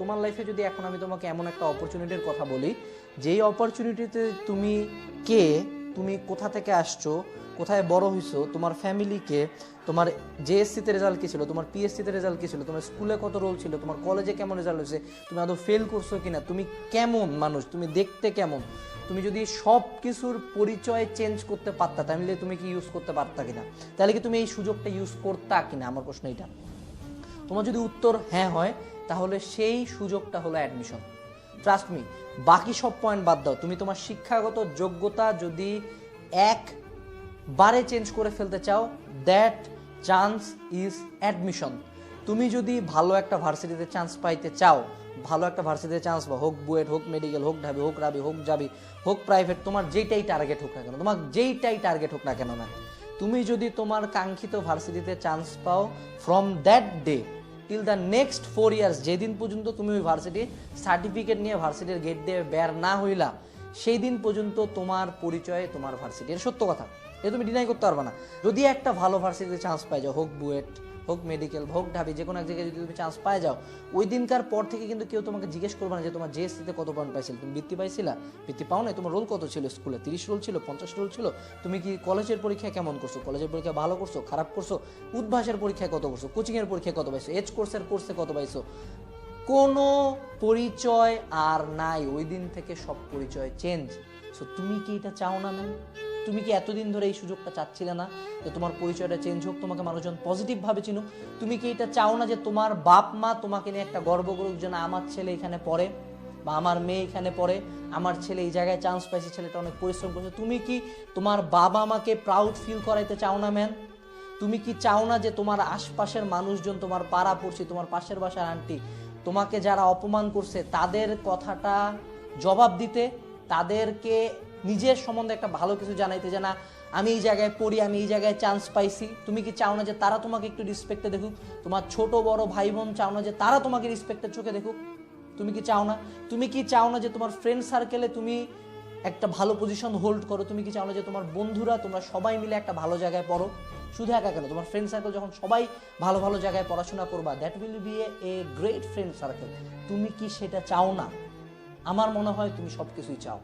তোমার লাইফে যদি এখন আমি তোমাকে এমন একটা অপরচুনিটির কথা বলি, যেই অপরচুনিটিতে তুমি কে, তুমি কোথা থেকে আসছো, কোথায় বড় হয়েছো তোমার ফ্যামিলিকে তোমার জেএসসিতে রেজাল্ট কী ছিল, তোমার পিএসসিতে রেজাল্ট কী ছিল, তোমার স্কুলে কত রোল ছিল, তোমার কলেজে কেমন রেজাল্ট হয়েছে, তুমি আদৌ ফেল করছ কিনা, তুমি কেমন মানুষ, তুমি দেখতে কেমন? তুমি যদি সব কিছুর পরিচয় চেঞ্জ করতে পারতা, তাহলে তুমি কি ইউজ করতে পারতা কিনা? তাহলে কি তুমি এই সুযোগটা ইউজ করতা কিনা? আমার প্রশ্ন এটা তোমার যদি উত্তর হ্যাঁ হয় তাহলে সেই সুযোগটা হলো অ্যাডমিশন ট্রাস্ট মি বাকি সব পয়েন্ট বাদ দাও। তুমি তোমার শিক্ষাগত যোগ্যতা যদি একবারে চেঞ্জ করে ফেলতে চাও দ্যাট চান্স ইজ অ্যাডমিশন তুমি যদি ভালো একটা ভার্সিটিতে চান্স পাইতে চাও, ভালো একটা ভার্সিটিতে চান্স বা হোক বুয়েট, হোক মেডিকেল হোক ঢাবি, হোক রাবি, হোক যাবি হোক প্রাইভেট তোমার যেইটাই টার্গেট হোক না কেন, তোমার যেইটাই টার্গেট হোক না কেন না তুমি যদি তোমার কাঙ্ক্ষিত ভার্সিটিতে চান্স পাও from that day till the next four years যেদিন পর্যন্ত তুমি ওই ভার্সিটি সার্টিফিকেট নিয়ে ভার্সিটির গেট দিয়ে বের না হইলা সেই দিন পর্যন্ত তোমার পরিচয়ে তোমার ভার্সিটি এটা সত্য কথা। এটা তুমি ডিনাই করতে পারবে না। যদি একটা ভালো ভার্সিটিতে চান্স পাই যাও, হোক বুয়েট, হোক মেডিকেল হোক ঢাবি, যে কোনো এক জায়গায় যদি তুমি চান্স পাই যাও, ওই দিনকার পর থেকে কিন্তু কেউ তোমাকে জিজ্ঞেস করবে না যে তোমার জেএসসিতে কত পয়েন্ট পাইছিল। তুমি বৃত্তি পাইছিলা? বৃত্তি পাও না তোমার রোল কত ছিল স্কুলে তিরিশ রোল ছিল, পঞ্চাশ রোল ছিল? তুমি কি কলেজের পরীক্ষায় কেমন করছ? কলেজের পরীক্ষা ভালো করছ? খারাপ করছ? উদ্ভাসের পরীক্ষায় কত করছ? কোচিংয়ের পরীক্ষায় কত পাইছো? এজ কোর্সের কোর্সে কত পাইছো? কোনো পরিচয় আর নাই। ওই দিন থেকে সব পরিচয় চেঞ্জ সো তুমি কি এটা চাও না ম্যাম তুমি কি এতদিন ধরে এই সুযোগটা চাচ্ছিলে না যে তোমার পরিচয়টা চেঞ্জ হোক, তোমাকে মানুষজন পজিটিভভাবে চিনুক? তুমি কি এটা চাও না যে তোমার বাপ মা তোমাকে নিয়ে একটা গর্ব করুক যে না আমার ছেলে এখানে পড়ে বা আমার মেয়ে এখানে পড়ে, আমার ছেলে এই জায়গায় চান্স পাইছে, ছেলেটা অনেক পরিশ্রম করছে। তুমি কি তোমার বাবা মাকে প্রাউড ফিল করাইতে চাও না ম্যাম তুমি কি চাও না যে তোমার আশপাশের মানুষজন তোমার পাড়া পড়ছি, তোমার পাশের বাসার আন্টি তোমাকে যারা অপমান করছে, তাদের কথাটা জবাব দিতে, তাদেরকে নিজের সম্বন্ধে একটা ভালো কিছু জানাইতে যে, না, আমি এই জায়গায় পড়ি, আমি এই জায়গায় চান্স পাইছি। তুমি কি চাও না যে তারা তোমাকে একটু রিসপেক্টে দেখুক? তোমার ছোট, বড় ভাই বোন চাও না যে তারা তোমাকে রিসপেক্টের চোখে দেখুক? তুমি কি চাও না? তুমি কি চাও না যে তোমার ফ্রেন্ড সার্কেলে তুমি একটা ভালো পজিশন হোল্ড করো? তুমি কি চাও না যে তোমার বন্ধুরা, তোমরা সবাই মিলে একটা ভালো জায়গায় পড়ো? শুধু একা কেন? তোমার ফ্রেন্ড সার্কেল যখন সবাই ভালো ভালো জায়গায় পড়াশোনা করবা that will be a great friend circle তুমি কি সেটা চাও না? আমার মনে হয় তুমি সব কিছুই চাও।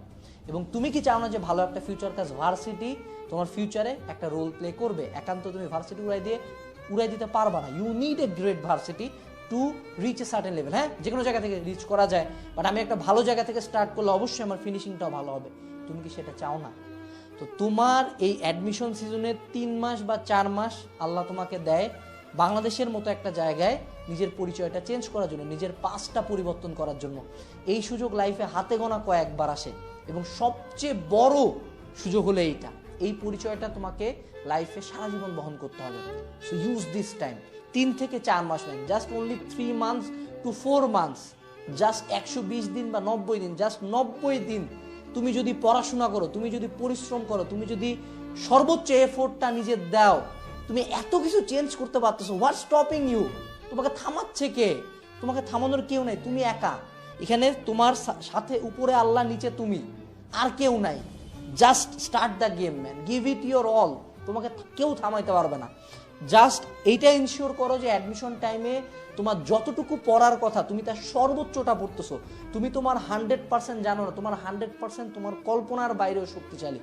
এবং তুমি কি চাও না যে ভালো একটা ফিউচার কাজ ভার্সিটি তোমার ফিউচারে একটা রোল প্লে করবে? একান্ত তুমি ভার্সিটি উড়াই দিয়ে, উড়াই দিতে পারবা না। You need a great varsity to reach a certain level হ্যাঁ? যে কোনো জায়গা থেকে রিচ করা যায়। বাট আমি একটা ভালো জায়গা থেকে স্টার্ট করলে অবশ্যই আমার ফিনিশিংটাও ভালো হবে। তুমি কি সেটা চাও না? তো তোমার এই অ্যাডমিশন সিজনে তিন মাস বা চার মাস আল্লাহ তোমাকে দেয় বাংলাদেশের মতো একটা জায়গায় নিজের পরিচয়টা চেঞ্জ করার জন্য, নিজের পাসটা পরিবর্তন করার জন্য। এই সুযোগ লাইফে হাতে গোনা কয়েকবার আসে এবং সবচেয়ে বড় সুযোগ হলো এইটা। এই পরিচয়টা তোমাকে লাইফে সারা জীবন বহন করতে হবে। সো ইউজ দিস টাইম তিন থেকে চার মাস ma'am just only three months to four months just একশো বিশ দিন বা নব্বই দিন। জাস্ট নব্বই দিন তুমি যদি পড়াশোনা করো, তুমি যদি পরিশ্রম করো, তুমি যদি সর্বোচ্চ এফোর্টটা নিজের দাও, তুমি এত কিছু চেঞ্জ করতে পারতেছো। হোয়াট স্টপিং ইউ তোমাকে থামাচ্ছে কে? তোমাকে থামানোর কেউ নেই, তুমি একা। এখানে তোমার সাথে উপরে আল্লাহ, নিচে তুমি। আর কেউ নাই। Just start the game man give it your all তোমাকে কেউ থামাইতে পারবে না। জাস্ট এইটা ইনশিওর করো যে অ্যাডমিশন টাইমে তোমার যতটুকু পড়ার কথা তুমি তার সর্বোচ্চটা পড়তেছো, তুমি তোমার হান্ড্রেড পার্সেন্ট জানো না, তোমার হান্ড্রেড পার্সেন্ট তোমার কল্পনার বাইরেও শক্তিশালী।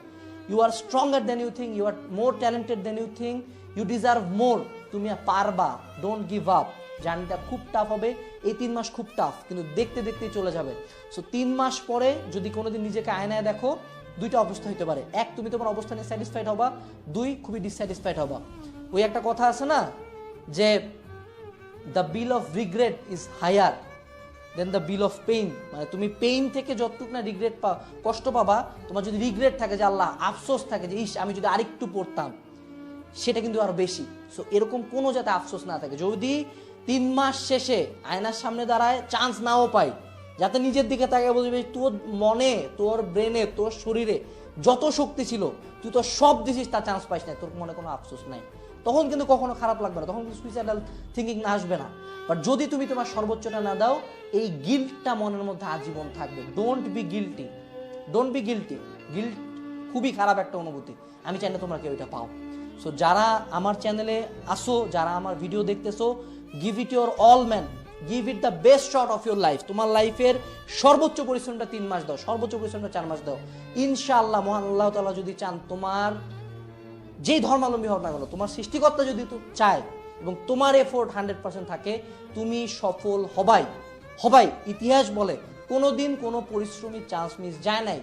You are stronger than you think you are more talented than you think you deserve more তুমি পারবা ডোন্ট গিভ আপ জার্নিটা খুব টাফ হবে, এই তিন মাস খুব টাফ কিন্তু দেখতে দেখতেই চলে যাবে। সো তিন মাস পরে যদি কোনোদিন নিজেকে আয়নায় দেখো, দুইটা অবস্থা হতে পারে। এক, তুমি তোমার অবস্থানে স্যাটিসফাইড হবা, দুই, খুবই ডিসস্যাটিসফাইড হবা। ওই একটা কথা আছে না, যে the bill of regret is higher than the bill of pain মানে তুমি পেইন থেকে যতটুকু না রিগ্রেট পা, কষ্ট পাবা, তোমার যদি রিগ্রেট থাকে যে আল্লাহ আফসোস থাকে যে ইস, আমি যদি আরেকটু পড়তাম, সেটা কিন্তু আরও বেশি। সো এরকম কোনো যাতে আফসোস না থাকে। যদি তিন মাস শেষে আয়নার সামনে দাঁড়ায় চান্স নাও পাই, যাতে নিজের দিকে তাকিয়ে বলবি, তোর মনে, তোর ব্রেনে, তোর শরীরে যত শক্তি ছিল, তুই তো সব দিছিস তার চান্স পাইস না তোর মনে কোনো আফসোস নাই। তখন কিন্তু কখনো খারাপ লাগবে না, তখন কিন্তু সুইসাইডাল থিঙ্কিং না আসবে না। বাট যদি তুমি তোমার সর্বোচ্চটা না দাও, এই গিল্টটা মনের মধ্যে আজীবন থাকবে। Don't be guilty don't be guilty guilt খুবই খারাপ একটা অনুভূতি। আমি চাই না তোমরা কেউ এটা পাও। সো যারা আমার চ্যানেলে আসো, যারা আমার ভিডিও দেখতেছো give it your all man give it the best shot of your life তোমার লাইফের সর্বোচ্চ পরিশ্রমটা তিন মাস দাও, সর্বোচ্চ পরিশ্রমটা চার মাস দাও। ইনশাআল্লাহ, মহান আল্লাহ তাআলা যদি চান তোমার যেই ধর্মাবলম্বী হোক না কেন, তোমার সৃষ্টিকর্তা যদি তো চায় এবং তোমার এফোর্ট হান্ড্রেড পার্সেন্ট থাকে, তুমি সফল হবাই। হবাই, ইতিহাস বলে, কোনোদিন কোনো পরিশ্রমী চান্স মিস যায় নাই।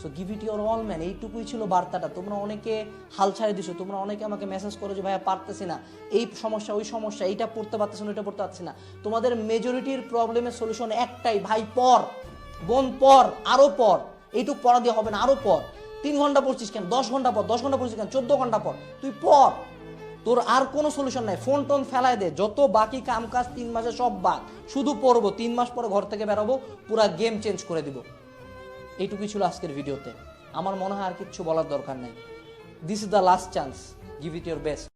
So give it your all man এইটুকুই ছিল বার্তাটা। তোমরা অনেকে হাল ছাড়ে দিছো, তোমরা অনেকে আমাকে মেসেজ করো যে ভাইয়া, পারতেছি না। এই সমস্যা, ওই সমস্যা, এইটা পড়তে পারতেছি না, ওইটা পড়তে পারছি না। তোমাদের মেজরিটির প্রবলেমের সলিউশন একটাই, ভাই পর বোন পর আরও পর এইটুক পড়া দিয়ে হবে না আরও পর তিন ঘণ্টা পড়ছিস কেন? দশ ঘণ্টা পর, দশ ঘণ্টা পড়ছিস কেন? চোদ্দ ঘণ্টা পর। তুই পর তোর আর কোনো সলিউশন নাই। ফোন টোন ফেলায় দে। যত বাকি কাম কাজ তিন মাসে সব বাদ। শুধু পড়ব। তিন মাস পরে ঘর থেকে বেরোবো, পুরা গেম চেঞ্জ করে দিব। এইটুকুই ছিল আজকের ভিডিওতে আমার মনে হয় আর কিচ্ছু বলার দরকার নেই। This is the last chance give it your best